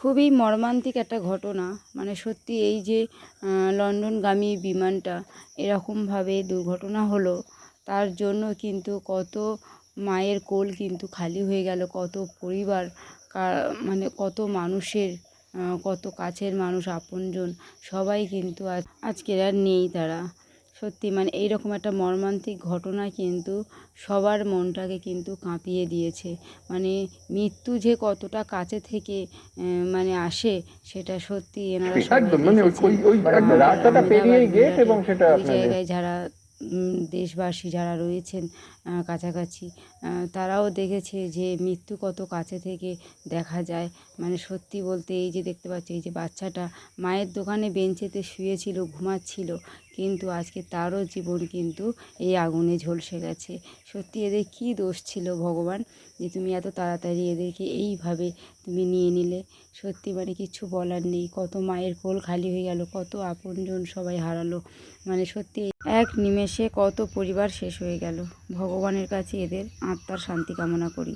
খুবই মর্মান্তিক একটা ঘটনা। মানে সত্যি এই যে লন্ডনগামী বিমানটা এরকমভাবে দুর্ঘটনা হলো, তার জন্য কিন্তু কত মায়ের কোল কিন্তু খালি হয়ে গেল, কত পরিবার মানে কত মানুষের কত কাছের মানুষ, আপনজন, সবাই কিন্তু আজ, আজকের আর নেই তারা। সত্যি মানে এইরকম একটা মর্মান্তিক ঘটনা কিন্তু সবার মনটাকে কিন্তু কাঁপিয়ে দিয়েছে। মানে মৃত্যু যে কতটা কাছে থেকে মানে আসে সেটা সত্যি এনারা সবাই মানে আপনাদের জায়গায় যারা দেশবাসী যারা রয়েছেন কাছাকাছি তারাও দেখেছে যে মৃত্যু কত কাছে থেকে দেখা যায়। মানে সত্যি বলতে এই যে দেখতে পাচ্ছি, এই যে বাচ্চাটা মায়ের দোকানে বেঞ্চেতে শুয়েছিল, ঘুমাচ্ছিল, কিন্তু আজকে তারও জীবন কিন্তু এই আগুনে ঝলসে গেছে। সত্যি এদের কী দোষ ছিল ভগবান, যে তুমি এত তাড়াতাড়ি এদেরকে এইভাবে তুমি নিয়ে নিলে? সত্যি মানে কিছু বলার নেই, কত মায়ের কোল খালি হয়ে গেল, কত আপনজন সবাই হারালো। মানে সত্যি এক নিমেষে কত পরিবার শেষ হয়ে গেল। ভগবানের কাছে এদের আত্মার শান্তি কামনা করি।